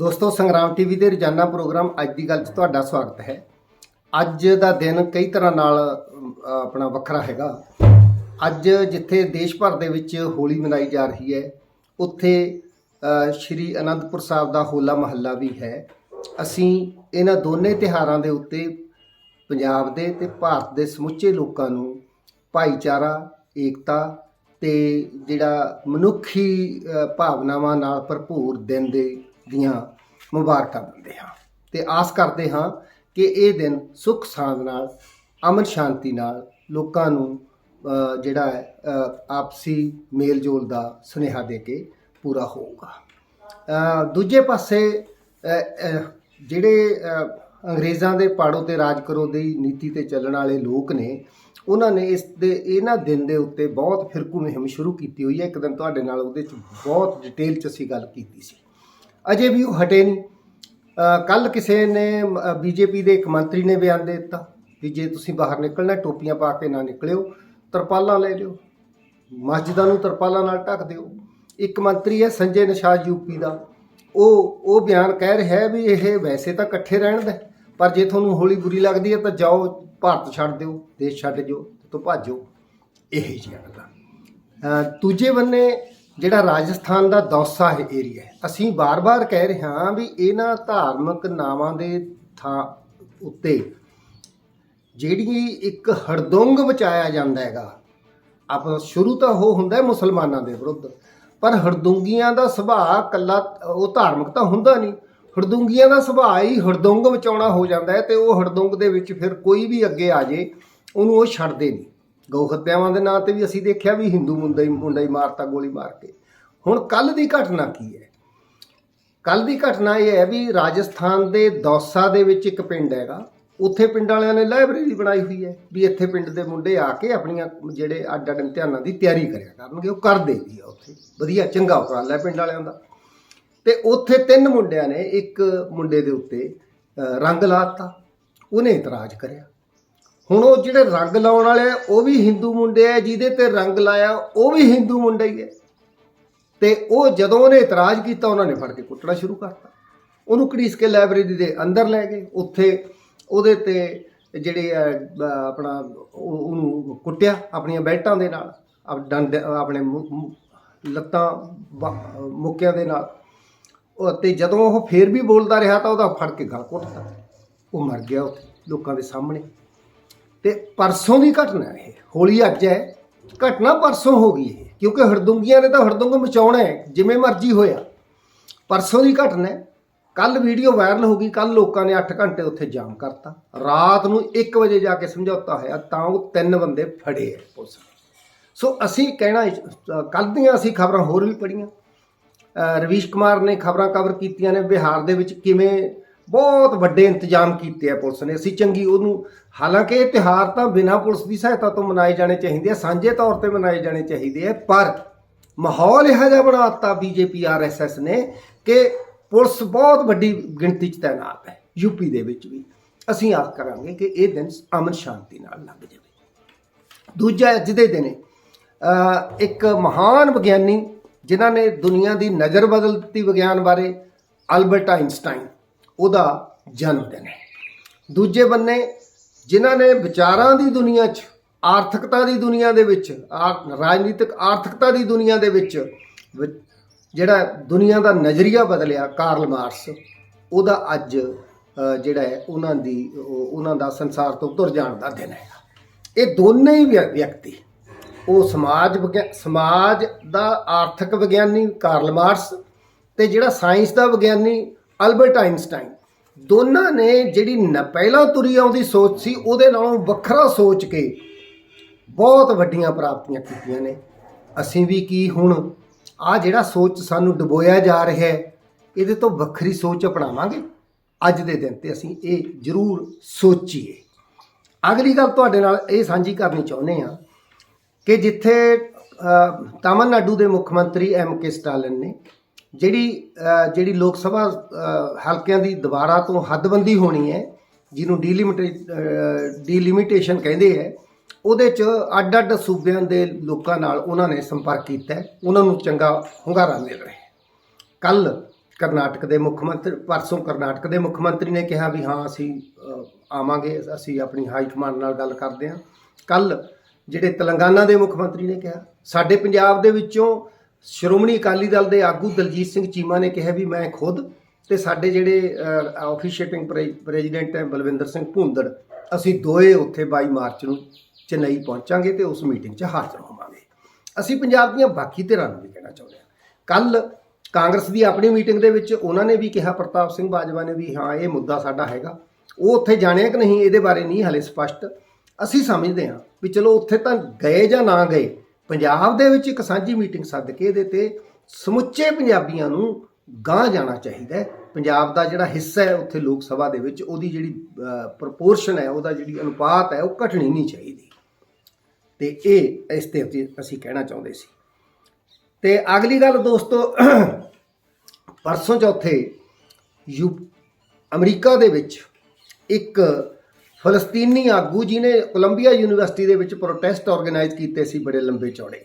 ਦੋਸਤੋ, ਸੰਗਰਾਮ ਟੀਵੀ ਦੇ ਰੋਜ਼ਾਨਾ ਪ੍ਰੋਗਰਾਮ ਅੱਜ ਦੀ ਗੱਲ 'ਚ ਤੁਹਾਡਾ ਸਵਾਗਤ ਹੈ। ਅੱਜ ਦਾ ਦਿਨ ਕਈ ਤਰ੍ਹਾਂ ਨਾਲ ਆਪਣਾ ਵੱਖਰਾ ਹੈਗਾ। ਅੱਜ ਜਿੱਥੇ ਦੇਸ਼ ਭਰ ਦੇ ਵਿੱਚ ਹੋਲੀ ਮਨਾਈ ਜਾ ਰਹੀ ਹੈ, ਉੱਥੇ ਸ਼੍ਰੀ ਅਨੰਦਪੁਰ ਸਾਹਿਬ ਦਾ ਹੋਲਾ ਮਹੱਲਾ ਵੀ ਹੈ। ਅਸੀਂ ਇਹਨਾਂ ਦੋਨੇ ਤਿਹਾਰਾਂ ਦੇ ਉੱਤੇ ਪੰਜਾਬ ਦੇ ਤੇ ਭਾਰਤ ਦੇ ਸਮੁੱਚੇ ਲੋਕਾਂ ਨੂੰ ਭਾਈਚਾਰਾ, ਏਕਤਾ ਤੇ ਜਿਹੜਾ ਮਨੁੱਖੀ ਭਾਵਨਾਵਾਂ ਨਾਲ ਭਰਪੂਰ ਦਿਨ ਦੇ ਦੀਆਂ ਮੁਬਾਰਕਾਂ ਦਿੰਦੇ ਹਾਂ ਤੇ ਆਸ ਕਰਦੇ ਹਾਂ ਕਿ ਇਹ ਦਿਨ ਸੁੱਖ ਸਾਂਦ ਨਾਲ, ਅਮਨ ਸ਼ਾਂਤੀ ਨਾਲ ਲੋਕਾਂ ਨੂੰ ਜਿਹੜਾ ਹੈ ਆਪਸੀ ਮੇਲ ਜੋਲ ਦਾ ਸੁਨੇਹਾ ਦੇ ਕੇ ਪੂਰਾ ਹੋਊਗਾ। ਦੂਜੇ ਪਾਸੇ ਜਿਹੜੇ ਅੰਗਰੇਜ਼ਾਂ ਦੇ ਪਾੜੋ ਤੇ ਰਾਜ ਕਰੋ ਦੀ ਨੀਤੀ ਤੇ ਚੱਲਣ ਵਾਲੇ ਲੋਕ ਨੇ, ਉਹਨਾਂ ਨੇ ਇਸ ਦੇ, ਇਹਨਾਂ ਦਿਨ ਦੇ ਉੱਤੇ ਬਹੁਤ ਫਿਰਕੂ ਮੁਹਿੰਮ ਸ਼ੁਰੂ ਕੀਤੀ ਹੋਈ ਹੈ। ਇੱਕ ਦਿਨ ਤੁਹਾਡੇ ਨਾਲ ਉਹਦੇ ਚ ਬਹੁਤ ਡਿਟੇਲ ਚ ਅਸੀਂ ਗੱਲ ਕੀਤੀ ਸੀ। ਅਜੇ ਵੀ ਉਹ ਹਟੇ ਨਹੀਂ। ਕੱਲ ਕਿਸੇ ਨੇ ਬੀਜੇਪੀ ਦੇ ਇੱਕ ਮੰਤਰੀ ਨੇ ਬਿਆਨ ਦੇ ਦਿੱਤਾ ਵੀ ਜੇ ਤੁਸੀਂ ਬਾਹਰ ਨਿਕਲਣਾ, ਟੋਪੀਆਂ ਪਾ ਕੇ ਨਾ ਨਿਕਲਿਓ, ਤਰਪਾਲਾਂ ਲੈ ਲਿਓ, ਮਸਜਿਦਾਂ ਨੂੰ ਤਰਪਾਲਾਂ ਨਾਲ ਢੱਕ ਦਿਓ। ਇੱਕ ਮੰਤਰੀ ਹੈ ਸੰਜੇ ਨਿਸ਼ਾਦ ਯੂਪੀ ਦਾ। ਉਹ ਉਹ ਬਿਆਨ ਕਹਿ ਰਿਹਾ ਹੈ ਵੀ ਇਹ ਵੈਸੇ ਤਾਂ ਇਕੱਠੇ ਰਹਿਣ ਦਾ, ਪਰ ਜੇ ਤੁਹਾਨੂੰ ਹੋਲੀ ਬੁਰੀ ਲੱਗਦੀ ਹੈ ਤਾਂ ਜਾਓ, ਭਾਰਤ ਛੱਡ ਦਿਓ, ਦੇਸ਼ ਛੱਡ ਜਾਓ ਤੋਂ ਭਾਜੋ। ਇਹ ਜਿਹੀਆਂ ਗੱਲਾਂ ਦੂਜੇ ਬੰਨੇ ਜਿਹੜਾ ਰਾਜਸਥਾਨ ਦਾ ਦੌਸਾ ਹੈ ਏਰੀਆ ਹੈ। ਅਸੀਂ ਬਾਰ-ਬਾਰ ਕਹਿ ਰਹੇ ਹਾਂ ਵੀ ਇਹਨਾਂ ਧਾਰਮਿਕ ਨਾਵਾਂ ਦੇ ਥਾਂ ਉੱਤੇ ਜਿਹੜੀ ਇੱਕ ਹੜਦੁੰਗ ਮਚਾਇਆ ਜਾਂਦਾ ਹੈਗਾ, ਆਪ ਸ਼ੁਰੂ ਤਾਂ ਉਹ ਹੁੰਦਾ ਮੁਸਲਮਾਨਾਂ ਦੇ ਵਿਰੁੱਧ, ਪਰ ਹੜਦੁੰਗੀਆਂ ਦਾ ਸੁਭਾਅ ਕੱਲਾ ਉਹ ਧਾਰਮਿਕ ਤਾਂ ਹੁੰਦਾ ਨਹੀਂ। ਹੜਦੁੰਗੀਆਂ ਦਾ ਸੁਭਾਅ ਹੀ ਹੜਦੁੰਗ ਮਚਾਉਣਾ ਹੋ ਜਾਂਦਾ ਹੈ ਤੇ ਉਹ ਹੜਦੁੰਗ ਦੇ ਵਿੱਚ ਫਿਰ ਕੋਈ ਵੀ ਅੱਗੇ ਆ ਜੇ, ਉਹਨੂੰ ਉਹ ਛੱਡਦੇ ਨਹੀਂ। ਗਊ ਹੱਤਿਆਵਾਂ ਦੇ ਨਾਂ ਤੇ ਵੀ ਅਸੀਂ ਦੇਖਿਆ ਵੀ ਹਿੰਦੂ ਮੁੰਡਾ ਹੀ ਮੁੰਡਾ ਹੀ ਮਾਰਤਾ ਗੋਲੀ ਮਾਰ ਕੇ। ਹੁਣ ਕੱਲ ਦੀ ਘਟਨਾ ਕੀ ਹੈ? ਕੱਲ ਦੀ ਘਟਨਾ ਇਹ ਹੈ ਵੀ ਰਾਜਸਥਾਨ ਦੇ ਦੌਸਾ ਦੇ ਵਿੱਚ ਇੱਕ ਪਿੰਡ ਹੈਗਾ। ਉੱਥੇ ਪਿੰਡ ਵਾਲਿਆਂ ਨੇ ਲਾਇਬ੍ਰੇਰੀ ਬਣਾਈ ਹੋਈ ਹੈ ਵੀ ਇੱਥੇ ਪਿੰਡ ਦੇ ਮੁੰਡੇ ਆ ਕੇ ਆਪਣੀਆਂ ਜਿਹੜੇ ਅੱਡ ਅੱਡ ਇਮਤਿਹਾਨਾਂ ਦੀ ਤਿਆਰੀ ਕਰਿਆ ਕਰਨਗੇ। ਉਹ ਕਰਦੇ ਵੀ ਆ ਉੱਥੇ। ਵਧੀਆ ਚੰਗਾ ਉਪਰਾਲਾ ਪਿੰਡ ਵਾਲਿਆਂ ਦਾ। ਤੇ ਉੱਥੇ ਤਿੰਨ ਮੁੰਡਿਆਂ ਨੇ ਇੱਕ ਮੁੰਡੇ ਦੇ ਉੱਤੇ ਅ, ਰੰਗ ਲਾਤਾ ਉਹਨੇ ਇਤਰਾਜ਼ ਕਰਿਆ। ਹੁਣ ਉਹ ਜਿਹੜੇ ਰੰਗ ਲਾਉਣ ਵਾਲੇ ਆ ਉਹ ਵੀ ਹਿੰਦੂ ਮੁੰਡੇ ਆ ਜਿਹਦੇ ਤੇ ਰੰਗ ਲਾਇਆ ਉਹ ਵੀ ਹਿੰਦੂ ਮੁੰਡਾ ਹੀ ਹੈ ਤੇ ਉਹ ਜਦੋਂ ਉਹਨੇ ਇਤਰਾਜ਼ ਕੀਤਾ ਉਹਨਾਂ ਨੇ ਫੜ ਕੇ ਕੁੱਟਣਾ ਸ਼ੁਰੂ ਕਰਤਾ। ਉਹਨੂੰ ਘੜੀਸ ਕੇ ਲਾਇਬ੍ਰੇਰੀ ਦੇ ਅੰਦਰ ਲੈ ਗਏ। ਉੱਥੇ ਉਹਦੇ ਤੇ ਜਿਹੜੇ ਅਹ, ਆਪਣਾ ਉਹ- ਉਹਨੂੰ ਕੁੱਟਿਆ ਆਪਣੀਆਂ ਬੈਲਟਾਂ ਦੇ ਨਾਲ ਡੰਡ ਆਪਣੇ ਮੁ- ਲੱਤਾਂ ਮੁੱਕਿਆਂ ਦੇ ਨਾਲ। ਉਹ ਤੇ ਜਦੋਂ ਉਹ ਫੇਰ ਵੀ ਬੋਲਦਾ ਰਿਹਾ ਤਾਂ ਉਹਦਾ ਫੜ ਕੇ ਗਲ ਘੁੱਟਤਾ ਉਹ ਮਰ ਗਿਆ ਉੱਥੇ ਲੋਕਾਂ ਦੇ ਸਾਹਮਣੇ। ਤੇ ਪਰਸੋਂ ਦੀ ਘਟਨਾ ਇਹ, ਹੋਲੀ ਅੱਜ ਹੈ। ਘਟਨਾ ਪਰਸੋਂ ਹੋ ਗਈ ਇਹ, ਕਿਉਂਕਿ ਹਰਦੁੰਗੀਆਂ ਨੇ ਤਾਂ ਹਰਦੁੰਗ ਮਚਾਉਣਾ ਹੈ, ਜਿਵੇਂ ਮਰਜ਼ੀ ਹੋਇਆ। ਪਰਸੋਂ ਦੀ ਘਟਨਾ ਹੈ। ਕੱਲ ਵੀਡੀਓ ਵਾਇਰਲ ਹੋ ਗਈ ਕੱਲ ਲੋਕਾਂ ਨੇ 8 ਘੰਟੇ ਉੱਥੇ ਜਾਮ ਕਰਤਾ। ਰਾਤ ਨੂੰ 1 ਵਜੇ ਜਾ ਕੇ ਸਮਝੌਤਾ ਹੋਇਆ, ਤਾਂ ਉਹ ਤਿੰਨ ਬੰਦੇ ਫੜੇ ਪੁਲਿਸ ਸੋ ਅਸੀਂ ਕਹਿਣਾ ਕੱਲ ਦੀਆਂ ਅਸੀਂ ਖਬਰਾਂ ਹੋਰ ਵੀ ਪੜੀਆਂ ਰਵੀਸ਼ ਕੁਮਾਰ ਨੇ ਖਬਰਾਂ ਕਵਰ ਕੀਤੀਆਂ ਨੇ, ਬਿਹਾਰ ਦੇ ਵਿੱਚ ਕਿਵੇਂ ਬਹੁਤ ਵੱਡੇ ਇੰਤਜ਼ਾਮ ਕੀਤੇ ਆ ਪੁਲਿਸ ਨੇ। ਅਸੀਂ ਚੰਗੀ ਉਹਨੂੰ, ਹਾਲਾਂਕਿ ਇਹ ਤਿਹਾਰ ਤਾਂ ਬਿਨਾਂ ਪੁਲਿਸ ਦੀ ਸਹਾਇਤਾ ਤੋਂ ਮਨਾਏ ਜਾਣੇ ਚਾਹੀਦੇ ਆ, ਸਾਂਝੇ ਤੌਰ ਤੇ ਮਨਾਏ ਜਾਣੇ ਚਾਹੀਦੇ ਆ, ਪਰ ਮਾਹੌਲ ਇਹੋ ਜਿਹਾ ਬਣਾਤਾ ਬੀਜੇਪੀ, ਆਰਐਸਐਸ ਨੇ ਕਿ ਪੁਲਿਸ ਬਹੁਤ ਵੱਡੀ ਗਿਣਤੀ 'ਚ ਤਾਇਨਾਤ ਹੈ, ਯੂਪੀ ਦੇ ਵਿੱਚ ਵੀ। ਅਸੀਂ ਆਸ ਕਰਾਂਗੇ ਕਿ ਇਹ ਦਿਨ ਅਮਨ ਸ਼ਾਂਤੀ ਨਾਲ ਲੰਘ ਜਾਵੇ। ਦੂਜਾ ਅੱਜ ਦੇ ਦਿਨ ਇੱਕ ਮਹਾਨ ਵਿਗਿਆਨੀ ਜਿਨ੍ਹਾਂ ਨੇ ਦੁਨੀਆ ਦੀ ਨਜ਼ਰ ਬਦਲ ਦਿੱਤੀ ਵਿਗਿਆਨ ਬਾਰੇ, ਅਲਬਰਟ ਆਇਨਸਟਾਈਨ ਉਹਦਾ ਜਨਮ ਦਿਨ ਹੈ। ਦੂਜੇ ਬੰਨੇ, ਜਿਨ੍ਹਾਂ ਨੇ ਵਿਚਾਰਾਂ ਦੀ ਦੁਨੀਆ 'ਚ, ਆਰਥਿਕਤਾ ਦੀ ਦੁਨੀਆ ਦੇ ਵਿੱਚ ਆ- ਰਾਜਨੀਤਿਕ ਆਰਥਿਕਤਾ ਦੀ ਦੁਨੀਆ ਦੇ ਵਿੱਚ ਜਿਹੜਾ ਦੁਨੀਆ ਦਾ ਨਜ਼ਰੀਆ ਬਦਲਿਆ, ਕਾਰਲ ਮਾਰਕਸ, ਉਹਦਾ ਅੱਜ ਜਿਹੜਾ ਹੈ, ਉਹਨਾਂ ਦੀ ਉਹਨਾਂ ਦਾ ਸੰਸਾਰ ਤੋਂ ਤੁਰ ਜਾਣ ਦਾ ਦਿਨ ਹੈ ਇਹ ਦੋਨੇ ਹੀ ਵਿਅ- ਵਿਅਕਤੀ, ਉਹ ਸਮਾਜ ਵਿਗਿਆ- ਸਮਾਜ ਦਾ ਆਰਥਿਕ ਵਿਗਿਆਨੀ ਕਾਰਲ ਮਾਰਕਸ ਤੇ ਜਿਹੜਾ ਸਾਇੰਸ ਦਾ ਵਿਗਿਆਨੀ ਅਲਬਰਟ ਆਇਨਸਟਾਈਨ ਦੋਨਾਂ ਨੇ ਜਿਹੜੀ ਨ- ਪਹਿਲਾਂ ਤੁਰੀ ਆਉਂਦੀ ਸੋਚ ਸੀ, ਉਹਦੇ ਨਾਲੋਂ ਵੱਖਰਾ ਸੋਚ ਕੇ ਬਹੁਤ ਵੱਡੀਆਂ ਪ੍ਰਾਪਤੀਆਂ ਕੀਤੀਆਂ ਨੇ। ਅਸੀਂ ਵੀ ਕੀ ਹੁਣ ਆ ਜਿਹੜਾ ਸੋਚ ਸਾਨੂੰ ਡੁਬੋਇਆ ਜਾ ਰਿਹਾ ਹੈ, ਇਹਦੇ ਤੋਂ ਵੱਖਰੀ ਸੋਚ ਅਪਣਾਵਾਂਗੇ? ਅੱਜ ਦੇ ਦਿਨ ਤੇ ਅਸੀਂ ਇਹ ਜ਼ਰੂਰ ਸੋਚੀਏ। ਅਗਲੀ ਗੱਲ ਤੁਹਾਡੇ ਨਾਲ ਇਹ ਸਾਂਝੀ ਕਰਨੀ ਚਾਹੁੰਦੇ ਆ ਕਿ ਜਿੱਥੇ ਤਾਮਿਲਨਾਡੂ ਦੇ ਮੁੱਖ ਮੰਤਰੀ ਐਮ ਕੇ ਸਟਾਲਿਨ ਨੇ ਜਿਹੜੀ ਜਿਹੜੀ ਲੋਕ ਸਭਾ ਹਲਕਿਆਂ ਦੀ ਦੁਬਾਰਾ ਤੋਂ ਹੱਦਬੰਦੀ ਹੋਣੀ ਹੈ, ਜਿਹਨੂੰ ਡੀਲਿਮਿਟੇ ਡੀਲਿਮਿਟੇਸ਼ਨ ਕਹਿੰਦੇ ਹੈ, ਉਹਦੇ ਚ ਅੱਡ ਅੱਡ ਸੂਬਿਆਂ ਦੇ ਲੋਕਾਂ ਨਾਲ ਉਹਨਾਂ ਨੇ ਸੰਪਰਕ ਕੀਤਾ ਉਹਨਾਂ ਨੂੰ ਚੰਗਾ ਹੁੰਗਾਰਾ ਮਿਲ ਰਿਹਾ ਹੈ। ਕੱਲ ਕਰਨਾਟਕ ਦੇ ਮੁੱਖ ਮੰਤਰੀ, ਪਰਸੋਂ ਕਰਨਾਟਕ ਦੇ ਮੁੱਖ ਮੰਤਰੀ ਨੇ ਕਿਹਾ ਵੀ ਹਾਂ, ਅਸੀਂ ਆਵਾਂਗੇ, ਅਸੀਂ ਆਪਣੀ ਹਾਈ ਕਮਾਂਡ ਨਾਲ ਗੱਲ ਕਰਦੇ ਹਾਂ। ਕੱਲ ਜਿਹੜੇ ਤੇਲੰਗਾਨਾ ਦੇ ਮੁੱਖ ਮੰਤਰੀ ਨੇ ਕਿਹਾ, ਸਾਡੇ ਪੰਜਾਬ ਦੇ ਵਿੱਚੋਂ ਸ਼੍ਰੋਮਣੀ ਅਕਾਲੀ ਦਲ ਦੇ ਆਗੂ ਦਲਜੀਤ ਸਿੰਘ ਚੀਮਾ ਨੇ ਕਿਹਾ ਵੀ ਮੈਂ ਖੁਦ ਤੇ ਸਾਡੇ ਜਿਹੜੇ ਆਫੀਸ਼ੀਏਟਿੰਗ ਪ੍ਰੈਜ਼ੀਡੈਂਟ ਹੈ ਬਲਵਿੰਦਰ ਸਿੰਘ ਭੁੰਦੜ, ਅਸੀਂ ਦੋਏ ਉੱਥੇ 22 ਮਾਰਚ ਨੂੰ ਚੇਨਈ ਪਹੁੰਚਾਂਗੇ ਤੇ ਉਸ ਮੀਟਿੰਗ 'ਚ ਹਾਜ਼ਰ ਹੋਵਾਂਗੇ। ਅਸੀਂ ਪੰਜਾਬ ਦੀਆਂ ਬਾਕੀ ਧਿਰਾਂ ਨੂੰ ਵੀ ਕਹਿਣਾ ਚਾਹੁੰਦੇ ਹਾਂ। ਕੱਲ ਕਾਂਗਰਸ ਦੀ ਆਪਣੀ ਮੀਟਿੰਗ ਦੇ ਵਿੱਚ ਉਹਨਾਂ ਨੇ ਵੀ ਕਿਹਾ, ਪ੍ਰਤਾਪ ਸਿੰਘ ਬਾਜਵਾ ਨੇ ਵੀ, ਹਾਂ, ਇਹ ਮੁੱਦਾ ਸਾਡਾ ਹੈਗਾ। ਉਹ ਉੱਥੇ ਜਾਣਿਆ ਕਿ ਨਹੀਂ, ਇਹਦੇ ਬਾਰੇ ਨਹੀਂ, ਹਲੇ ਸਪਸ਼ਟ। ਅਸੀਂ ਸਮਝਦੇ ਹਾਂ ਵੀ ਚਲੋ ਉੱਥੇ ਤਾਂ ਗਏ ਜਾਂ ਨਾ ਗਏ ਪੰਜਾਬ ਦੇ ਵਿੱਚ ਇੱਕ ਸਾਂਝੀ ਮੀਟਿੰਗ ਸੱਦ ਕੇ ਇਹਦੇ ਤੇ ਸਮੁੱਚੇ ਪੰਜਾਬੀਆਂ ਨੂੰ ਗਾਂਹ ਜਾਣਾ ਚਾਹੀਦਾ ਹੈ। ਪੰਜਾਬ ਦਾ ਜਿਹੜਾ ਹਿੱਸਾ ਹੈ ਉੱਥੇ ਲੋਕ ਸਭਾ ਦੇ ਵਿੱਚ, ਉਹਦੀ ਜਿਹੜੀ ਪ੍ਰਪੋਰਸ਼ਨ ਹੈ, ਉਹਦਾ ਜਿਹੜੀ ਅਨੁਪਾਤ ਹੈ, ਉਹ ਘਟਣੀ ਨਹੀਂ ਚਾਹੀਦੀ। ਤੇ ਇਹ, ਇਸ ਤੇ ਅਸੀਂ- ਅਸੀਂ ਕਹਿਣਾ ਚਾਹੁੰਦੇ ਸੀ। ਤੇ ਅਗਲੀ ਗੱਲ ਦੋਸਤੋ, ਪਰਸੋਂ ਚੌਥੇ ਯੂ, ਅਮਰੀਕਾ ਦੇ ਵਿੱਚ ਇੱਕ ਫਲਸਤੀਨੀ ਆਗੂ ਜਿਹਨੇ ਕੋਲੰਬੀਆ ਯੂਨੀਵਰਸਿਟੀ ਦੇ ਵਿੱਚ ਪ੍ਰੋਟੈਸਟ ਆਰਗੇਨਾਈਜ਼ ਕੀਤੇ ਸੀ ਬੜੇ ਲੰਬੇ ਚੌੜੇ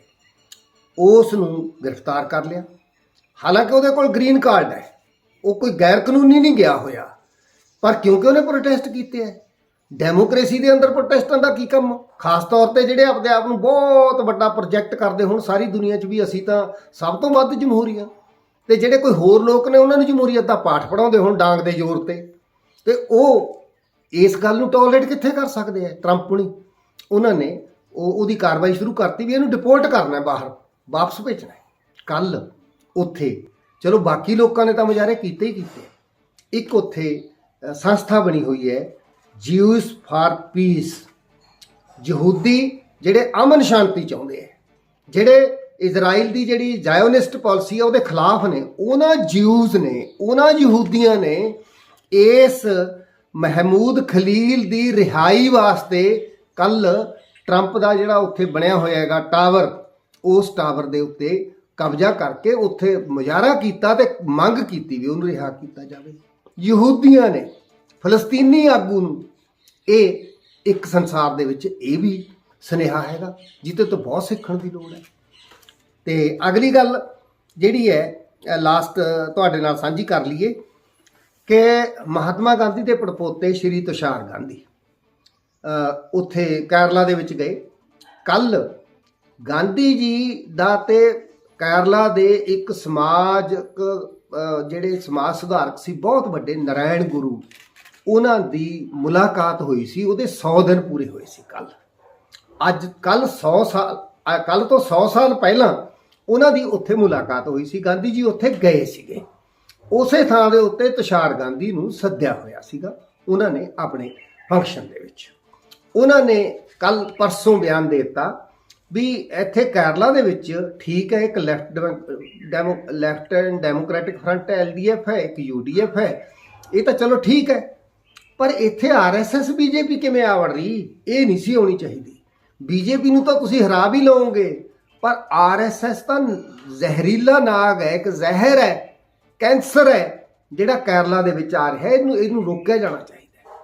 ਉਸ ਨੂੰ ਗ੍ਰਿਫਤਾਰ ਕਰ ਲਿਆ। ਹਾਲਾਂਕਿ ਉਹਦੇ ਕੋਲ ਗ੍ਰੀਨ ਕਾਰਡ ਹੈ, ਉਹ ਕੋਈ ਗੈਰ ਕਾਨੂੰਨੀ ਨਹੀਂ ਗਿਆ ਹੋਇਆ, ਪਰ ਕਿਉਂਕਿ ਉਹਨੇ ਪ੍ਰੋਟੈਸਟ ਕੀਤੇ ਹੈ, ਡੈਮੋਕ੍ਰੇਸੀ ਦੇ ਅੰਦਰ ਪ੍ਰੋਟੈਸਟਾਂ ਦਾ ਕੀ ਕੰਮ? ਖਾਸ ਤੌਰ ਤੇ ਜਿਹੜੇ ਆਪਣੇ ਆਪ ਨੂੰ ਬਹੁਤ ਵੱਡਾ ਪ੍ਰੋਜੈਕਟ ਕਰਦੇ ਹੁਣ, ਸਾਰੀ ਦੁਨੀਆ 'ਚ ਵੀ ਅਸੀਂ ਤਾਂ ਸਭ ਤੋਂ ਵੱਧ ਜਮਹੂਰੀਆਂ। ਤੇ ਜਿਹੜੇ ਕੋਈ ਹੋਰ ਲੋਕ ਨੇ, ਉਹਨਾਂ ਨੂੰ ਜਮਹੂਰੀਅਤ ਦਾ ਪਾਠ ਪੜਾਉਂਦੇ ਹੁਣ ਡਾਂਗ ਦੇ ਜ਼ੋਰ ਤੇ। ਤੇ ਉਹ ਇਸ ਗੱਲ ਨੂੰ ਟੋਲਰੇਟ ਕਿੱਥੇ ਕਰ ਸਕਦੇ ਆ? ਟਰੰਪ ਹੁਣੀ। ਉਹਨਾਂ ਨੇ ਉਹ ਉਹਦੀ ਕਾਰਵਾਈ ਸ਼ੁਰੂ ਕਰਤੀ ਵੀ ਇਹਨੂੰ ਡਿਪੋਰਟ ਕਰਨਾ ਹੈ ਬਾਹਰ। ਵਾਪਸ ਭੇਜਣਾ ਹੈ। ਕੱਲ ਉੱਥੇ। ਚਲੋ, ਬਾਕੀ ਲੋਕਾਂ ਨੇ ਤਾਂ ਮੁਜ਼ਾਹਰੇ ਕੀਤੇ ਹੀ ਕੀਤੇ। ਇੱਕ ਉੱਥੇ ਸੰਸਥਾ ਬਣੀ ਹੋਈ ਹੈ ਜਿਊਸ ਫਾਰ ਪੀਸ ਯਹੂਦੀ ਜਿਹੜੇ ਅਮਨ ਸ਼ਾਂਤੀ ਚਾਹੁੰਦੇ ਆ। ਜਿਹੜੇ ਇਜ਼ਰਾਈਲ ਦੀ ਜਿਹੜੀ ਜਾਇਓਨਿਸਟ ਪਾਲਿਸੀ ਆ, ਉਹਦੇ ਖਿਲਾਫ ਨੇ। ਉਹਨਾਂ ਜਿਊਜ਼ ਨੇ, ਉਹਨਾਂ ਯਹੂਦੀਆਂ ਨੇ ਇਸ ਮਹਿਮੂਦ ਖਲੀਲ ਦੀ ਰਿਹਾਈ ਵਾਸਤੇ ਕੱਲ ਟਰੰਪ ਦਾ ਜਿਹੜਾ ਉੱਥੇ ਬਣਿਆ ਹੋਇਆ ਹੈਗਾ ਟਾਵਰ, ਉਸ ਟਾਵਰ ਦੇ ਉੱਤੇ ਕਬਜ਼ਾ ਕਰਕੇ ਉੱਥੇ ਮੁਜ਼ਾਹਰਾ ਕੀਤਾ ਤੇ ਮੰਗ ਕੀਤੀ ਵੀ ਉਹਨੂੰ ਰਿਹਾ ਕੀਤਾ ਜਾਵੇ। ਯਹੂਦੀਆਂ ਨੇ ਫਲਸਤੀਨੀ ਆਗੂ ਨੂੰ ਇਹ ਇੱਕ ਸੰਸਾਰ ਦੇ ਵਿੱਚ ਇਹ ਵੀ ਸੁਨੇਹਾ ਹੈਗਾ ਜਿੱਤੇ ਤੋਂ ਬਹੁਤ ਸਿੱਖਣ ਦੀ ਲੋੜ ਹੈ। ਤੇ ਅਗਲੀ ਗੱਲ ਜਿਹੜੀ ਹੈ ਲਾਸਟ ਤੁਹਾਡੇ ਨਾਲ ਸਾਂਝੀ ਕਰ ਲਈਏ। ਕਿ ਮਹਾਤਮਾ ਗਾਂਧੀ ਦੇ ਪੜਪੋਤੇ ਸ਼੍ਰੀ ਤੁਸ਼ਾਰ ਗਾਂਧੀ ਉੱਥੇ ਕੇਰਲਾ ਦੇ ਵਿੱਚ ਗਏ। ਕੱਲ ਗਾਂਧੀ ਜੀ ਦਾ ਤੇ ਕੇਰਲਾ ਦੇ ਇੱਕ ਸਮਾਜਕ ਜਿਹੜੇ ਸਮਾਜ ਸੁਧਾਰਕ ਸੀ, ਬਹੁਤ ਵੱਡੇ ਨਾਰਾਇਣ ਗੁਰੂ, ਉਹਨਾਂ ਦੀ ਮੁਲਾਕਾਤ ਹੋਈ ਸੀ, ਉਹਦੇ 100 ਦਿਨ ਪੂਰੇ ਹੋਏ ਸੀ ਕੱਲ ਅੱਜ ਕੱਲ 100 ਸਾਲ ਕੱਲ ਤੋਂ 100 ਸਾਲ ਪਹਿਲਾਂ ਉਹਨਾਂ ਦੀ ਉੱਥੇ ਮੁਲਾਕਾਤ ਹੋਈ ਸੀ। ਗਾਂਧੀ ਜੀ ਉੱਥੇ ਗਏ ਸੀਗੇ। ਉਸੇ ਥਾਂ ਦੇ ਉੱਤੇ ਤੁਸ਼ਾਰ ਗਾਂਧੀ ਨੂੰ ਸੱਦਿਆ ਹੋਇਆ ਸੀਗਾ, ਉਹਨਾਂ ਨੇ ਆਪਣੇ ਫੰਕਸ਼ਨ ਦੇ ਵਿੱਚ। ਉਹਨਾਂ ਨੇ ਕੱਲ ਪਰਸੋਂ ਬਿਆਨ ਦੇ ਦਿੱਤਾ ਵੀ ਇੱਥੇ ਕੇਰਲਾ ਦੇ ਵਿੱਚ ਠੀਕ ਹੈ, ਇੱਕ left demo left and democratic front ਹੈ ਐਲਡੀਐਫ ਹੈ, ਇੱਕ ਯੂਡੀਐਫ ਹੈ, ਇਹ ਤਾਂ ਚਲੋ ਠੀਕ ਹੈ, ਪਰ ਇੱਥੇ ਆਰਐਸਐਸ ਬੀਜੇਪੀ ਕਿਵੇਂ ਆ ਵੜ ਰਹੀ? ਇਹ ਨਹੀਂ ਸੀ ਹੋਣੀ ਚਾਹੀਦੀ। ਬੀਜੇਪੀ ਨੂੰ ਤਾਂ ਤੁਸੀਂ ਹਰਾ ਵੀ ਲਓਗੇ, ਪਰ ਆਰਐਸਐਸ ਤਾਂ ਜ਼ਹਿਰੀਲਾ ਨਾਗ ਹੈ, ਇੱਕ ਜ਼ਹਿਰ ਹੈ। ਕੈਂਸਰ ਹੈ, ਜਿਹੜਾ ਕੇਰਲਾ ਦੇ ਵਿੱਚ ਆ ਰਿਹਾ ਹੈ ਇਹਨੂੰ ਇਹਨੂੰ ਰੋਕਿਆ ਜਾਣਾ ਚਾਹੀਦਾ ਹੈ।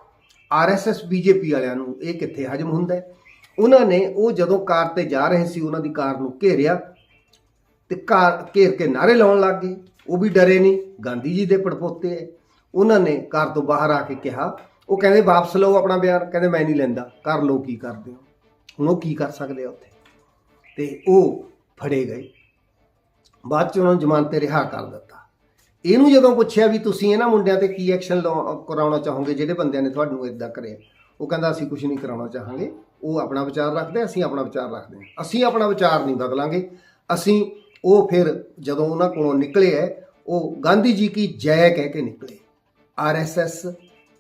ਆਰਐਸਐਸ ਬੀਜੇਪੀ ਵਾਲਿਆਂ ਨੂੰ ਇਹ ਕਿੱਥੇ ਹਜਮ ਹੁੰਦਾ ਹੈ? ਉਹਨਾਂ ਨੇ ਉਹ ਜਦੋਂ ਕਾਰ ਤੇ ਜਾ ਰਹੇ ਸੀ, ਉਹਨਾਂ ਦੀ ਕਾਰ ਨੂੰ ਘੇਰਿਆ ਤੇ ਕਾਰ ਘੇਰ ਕੇ ਨਾਰੇ ਲਾਉਣ ਲੱਗ ਗਏ। ਉਹ ਵੀ ਡਰੇ ਨਹੀਂ, ਗਾਂਧੀ ਜੀ ਦੇ ਪੜਪੋਤੇ ਹੈ। ਉਹਨਾਂ ਨੇ ਕਾਰ ਤੋਂ ਬਾਹਰ ਆ ਕੇ ਕਿਹਾ, ਉਹ ਕਹਿੰਦੇ, ਵਾਪਸ ਲਓ ਆਪਣਾ ਬਿਆਨ। ਕਹਿੰਦੇ, ਮੈਂ ਨਹੀਂ ਲੈਂਦਾ। ਕਰ ਲਓ, ਕੀ ਕਰਦੇ ਹੋ? ਹੁਣ ਉਹ ਕੀ ਕਰ ਸਕਦੇ ਆ ਉੱਥੇ? ਤੇ ਉਹ ਫੜੇ ਗਏ। ਬਾਅਦ ਚ ਉਹਨਾਂ ਨੂੰ ਜ਼ਮਾਨਤ ਤੇ ਰਿਹਾ ਕਰ ਦਿੱਤਾ। ਇਹਨੂੰ ਜਦੋਂ ਪੁੱਛਿਆ ਵੀ ਤੁਸੀਂ ਇਹਨਾਂ ਮੁੰਡਿਆਂ ਤੇ ਕੀ ਐਕਸ਼ਨ ਕਰਾਉਣਾ ਚਾਹੋਗੇ, ਜਿਹੜੇ ਬੰਦਿਆਂ ਨੇ ਤੁਹਾਨੂੰ ਇਦਾਂ ਕਰਿਆ? ਉਹ ਕਹਿੰਦਾ, ਅਸੀਂ ਕੁਝ ਨਹੀਂ ਕਰਾਉਣਾ ਚਾਹਾਂਗੇ। ਉਹ ਆਪਣਾ ਵਿਚਾਰ ਰੱਖਦੇ ਅਸੀਂ ਆਪਣਾ ਵਿਚਾਰ ਰੱਖਦੇ ਹਾਂ ਅਸੀਂ ਆਪਣਾ ਵਿਚਾਰ ਨਹੀਂ ਬਦਲਾਂਗੇ। ਅਸੀਂ ਉਹ ਫਿਰ ਜਦੋਂ ਉਹਨਾਂ ਕੋਲੋਂ ਨਿਕਲੇ ਹੈ ਉਹ ਗਾਂਧੀ ਜੀ ਕੀ ਜੈ ਕਹਿ ਕੇ ਨਿਕਲੇ। ਆਰਐਸਐਸ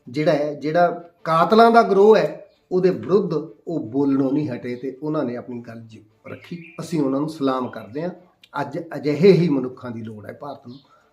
ਜਿਹੜਾ ਹੈ, ਜਿਹੜਾ ਕਾਤਲਾਂ ਦਾ ਗਰੋਹ ਹੈ, ਉਹਦੇ ਵਿਰੁੱਧ ਉਹ ਬੋਲਣੋਂ ਨਹੀਂ ਹਟੇ ਤੇ ਉਹਨਾਂ ਨੇ ਆਪਣੀ ਗੱਲ ਜੀ ਰੱਖੀ। ਅਸੀਂ ਉਹਨਾਂ ਨੂੰ ਸਲਾਮ ਕਰਦੇ ਹਾਂ ਅੱਜ ਅਜਿਹੇ ਹੀ ਮਨੁੱਖਾਂ ਦੀ ਲੋੜ ਹੈ, ਭਾਰਤ ਨੂੰ।